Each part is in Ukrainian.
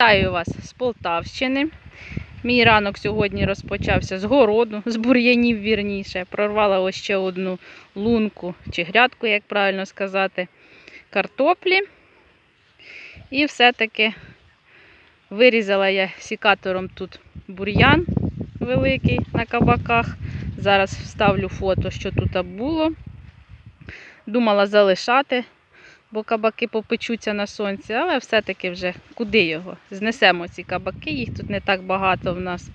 Вітаю вас з Полтавщини. Мій ранок сьогодні розпочався з городу, з бур'янів вірніше. Прорвала ось ще одну лунку чи грядку, як правильно сказати, картоплі. І все-таки вирізала я сікатором тут бур'ян великий на кабаках. Зараз вставлю фото, що тут було. Думала залишати, бо кабаки попечуться на сонці, але все-таки вже куди його? Знесемо ці кабаки, їх тут не так багато в нас.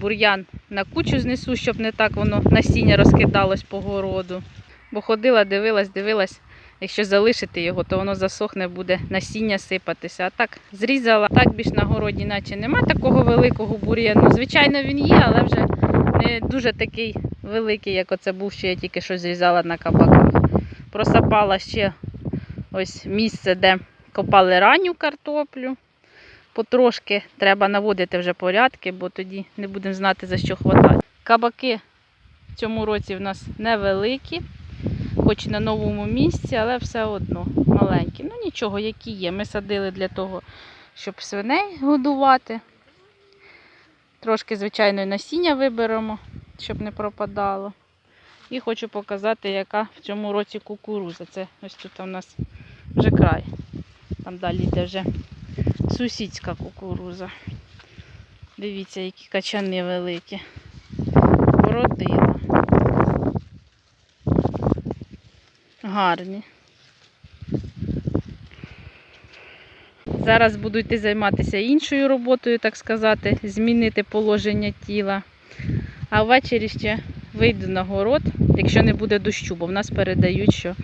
Бур'ян на кучу знесу, щоб не так воно насіння розкидалось по городу. Бо ходила, дивилась, дивилась, якщо залишити його, то воно засохне, буде насіння сипатися. А так зрізала. Так більш на городі, наче нема такого великого бур'яну. Звичайно, він є, але вже не дуже такий великий, як оце був, що я тільки що зрізала на кабаках. Просапала ще ось місце, де копали ранню картоплю. Потрошки треба наводити вже порядки, бо тоді не будемо знати, за що хватати. Кабаки в цьому році в нас невеликі, хоч на новому місці, але все одно маленькі. Ну нічого, які є. Ми садили для того, щоб свиней годувати. Трошки, звичайно, насіння виберемо, щоб не пропадало. І хочу показати, яка в цьому році кукуруза. Це ось тут у нас вже край. Там далі йде вже сусідська кукуруза. Дивіться, які качани великі. Вродила. Гарні. Зараз буду займатися іншою роботою, так сказати, змінити положення тіла. А ввечері ще вийду на город, якщо не буде дощу, бо в нас передають, що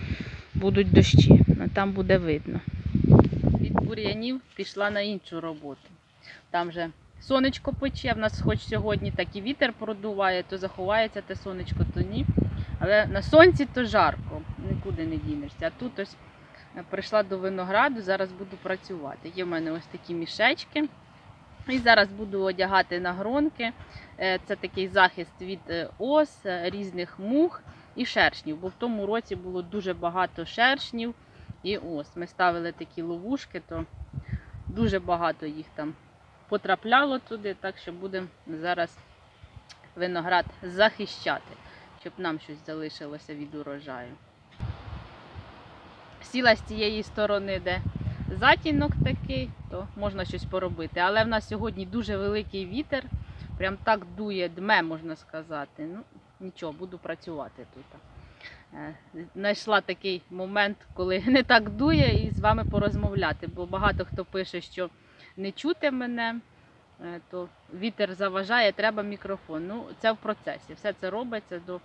будуть дощі. а Там буде видно. Від бур'янів пішла на іншу роботу. Там же сонечко пече, в нас хоч сьогодні так і вітер продуває, то заховається те сонечко, то ні. Але на сонці то жарко, нікуди не дінешся. А тут ось прийшла до винограду, зараз буду працювати. Є в мене ось такі мішечки. І зараз буду одягати на гронки. Е, Це такий захист від е, ос, е, різних мух і шершнів. Бо в тому році було дуже багато шершнів і ос. Ми ставили такі ловушки, то дуже багато їх там потрапляло туди, так що будемо зараз виноград захищати, щоб нам щось залишилося від урожаю. Сіла з цієї сторони, де затінок такий, то можна щось поробити. Але в нас сьогодні дуже великий вітер, прям так дує, дме, можна сказати. Ну, нічого, буду працювати тут. Е, Знайшла такий момент, коли не так дує, і з вами порозмовляти. Бо багато хто пише, що не чути мене, е, то вітер заважає, треба мікрофон. Ну, це в процесі. Все це робиться до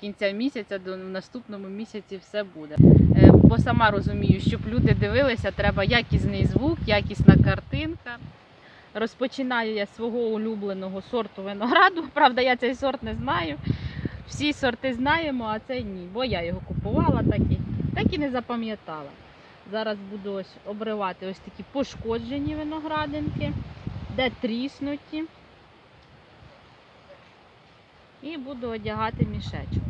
кінця місяця, до наступному місяці все буде. Е, Бо сама розумію, щоб люди дивилися, треба якісний звук, якісна картинка. Розпочинаю я свого улюбленого сорту винограду. Правда, я цей сорт не знаю. Всі сорти знаємо, а цей ні. Бо я його купувала так і, так і не запам'ятала. Зараз буду ось обривати ось такі пошкоджені виноградинки, де тріснуті. І буду одягати мішечок.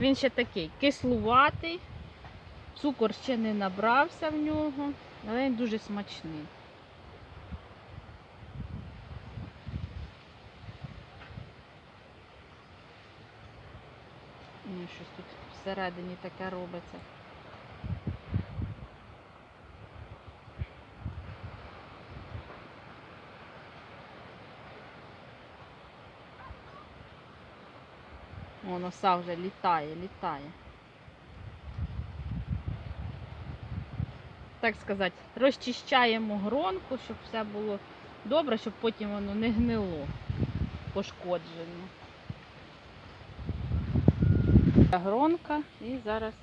Він ще такий кислуватий, цукор ще не набрався в нього, але він дуже смачний. Щось тут всередині таке робиться. Воно все вже літає, літає. Так сказати, розчищаємо гронку, щоб все було добре, щоб потім воно не гнило, пошкоджено. Гронка і зараз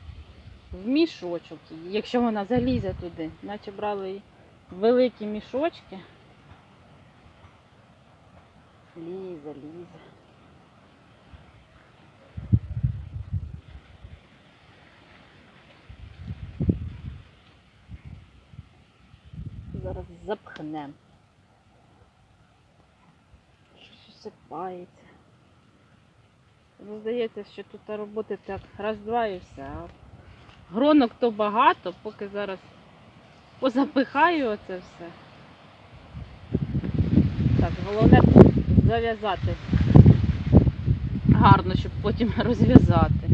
в мішочок її, якщо вона залізе туди, наче брали великі мішочки. Лізе, лізе. Зараз запхнемо. Щось сипається. Ну, Здається, що тут роботи так раз-два і все. Гронок то багато, поки зараз позапихаю оце все. Так, головне зав'язати гарно, щоб потім розв'язати.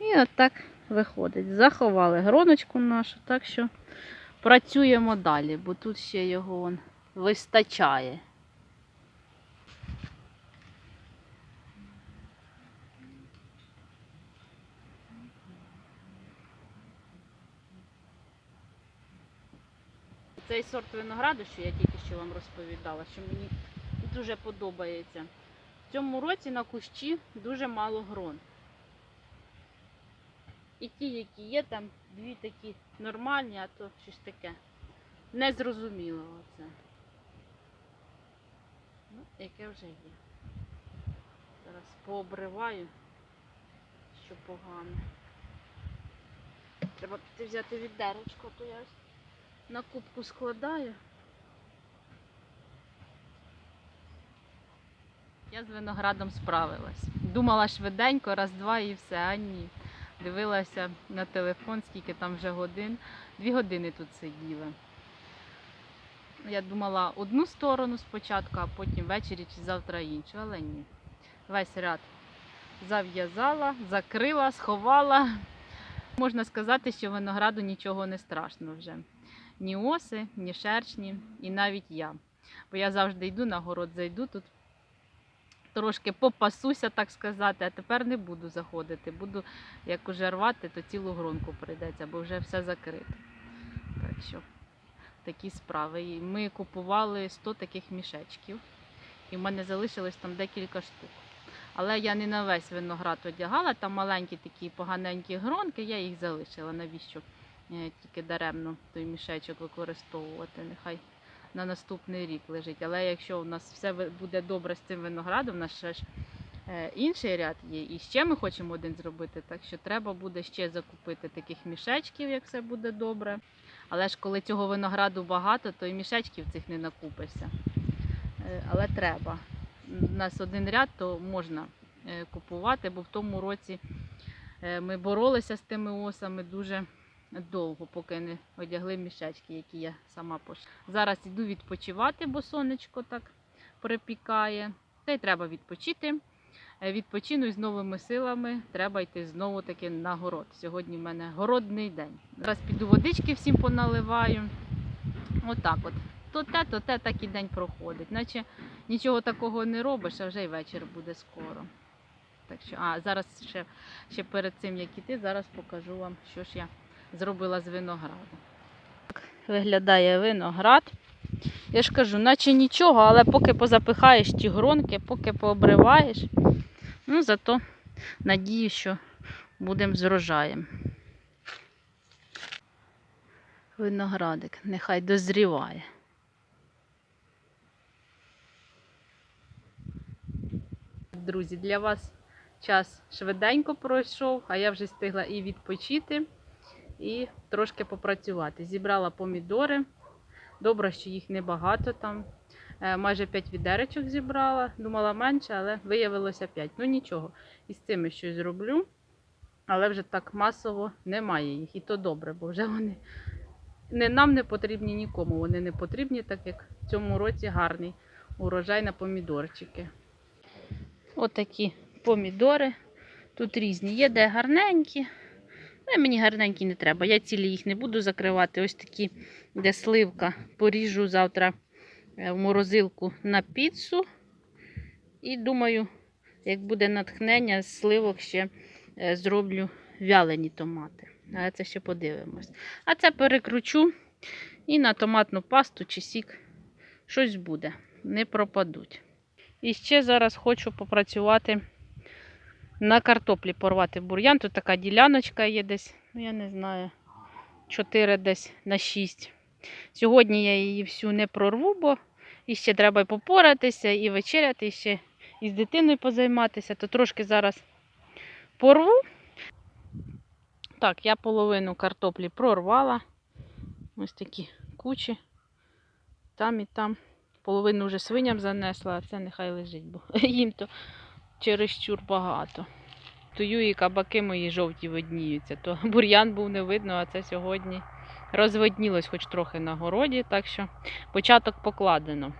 І от так виходить. Заховали гроночку нашу, так що працюємо далі, бо тут ще його вон, вистачає. Цей сорт винограду, що я тільки що вам розповідала, що мені дуже подобається. В цьому році на кущі дуже мало грон. І ті, які є, там дві такі нормальні, а то щось таке незрозуміло оце. Ну, яке вже є. Зараз пообриваю, що погано. Треба піти взяти відерочку, а то я на кубку складаю. Я з виноградом справилась. Думала швиденько, раз-два і все, а ні. Дивилася на телефон, скільки там вже годин. Дві години тут сиділа. Я думала одну сторону спочатку, а потім ввечері чи завтра іншу, але ні. Весь ряд зав'язала, закрила, сховала. Можна сказати, що винограду нічого не страшно вже. Ні оси, ні шершні, і навіть я. Бо я завжди йду на город, зайду тут трошки попасуся, так сказати, а тепер не буду заходити. Буду, як уже рвати, то цілу гронку прийдеться, бо вже все закрито. Так що такі справи. І ми купували 100 таких мішечків, і в мене залишилось там декілька штук. Але я не на весь виноград одягала, там маленькі такі поганенькі гронки, я їх залишила. Навіщо е, тільки даремно той мішечок використовувати? Нехай на наступний рік лежить. Але якщо у нас все буде добре з цим виноградом, у нас ще ж е, інший ряд є, і ще ми хочемо один зробити, так що треба буде ще закупити таких мішечків, як все буде добре. Але ж коли цього винограду багато, то і мішечків цих не накупишся. Е, Але треба. У нас один ряд, то можна е, купувати, бо в тому році ми боролися з тими осами дуже довго, поки не одягли мішечки, які я сама пошила. Зараз іду відпочивати, бо сонечко так припікає. Та й треба відпочити. Е, Відпочину і з новими силами. Треба йти знову таки на город. Сьогодні в мене городний день. Зараз піду водички всім поналиваю. Отак от. То те, то те, так і день проходить. Наче нічого такого не робиш, а вже й вечір буде скоро. Так що, а зараз ще, ще перед цим, як іти, зараз покажу вам, що ж я зробила з винограду. Виглядає виноград. Я ж кажу, наче нічого, але поки позапихаєш ті гронки, поки пообриваєш, ну зато надію, що будемо з врожаєм. Виноградик нехай дозріває. Друзі, для вас час швиденько пройшов, а я вже встигла і відпочити, і трошки попрацювати. Зібрала помідори. Добре, що їх небагато там. Е, Майже 5 відеречок зібрала. Думала менше, але виявилося 5. Ну нічого, із цими щось зроблю. Але вже так масово немає їх. І то добре, бо вже вони не нам не потрібні нікому. Вони не потрібні, так як в цьому році гарний урожай на помідорчики. Отакі помідори. Тут різні. Є де гарненькі. Ну, мені гарненькі не треба. Я цілі їх не буду закривати. Ось такі, де сливка. Поріжу завтра е, в морозилку на піцу. І думаю, як буде натхнення, з сливок ще е, зроблю вялені томати. Але це ще подивимось. А це перекручу і на томатну пасту чи сік щось буде. Не пропадуть. І ще зараз хочу попрацювати на картоплі, порвати бур'ян. Тут така діляночка є десь, ну я не знаю, 4 десь на 6. Сьогодні я її всю не прорву, бо іще треба і попоратися, і вечеряти, і ще і з дитиною позайматися, то трошки зараз порву. Так, я половину картоплі прорвала. Ось такі кучі. Там і там. Половину вже свиням занесла, а це нехай лежить, бо їм то чересчур багато. Тою і кабаки мої жовті видніються. То бур'ян був не видно, а це сьогодні розвиднілось хоч трохи на городі, так що початок покладено.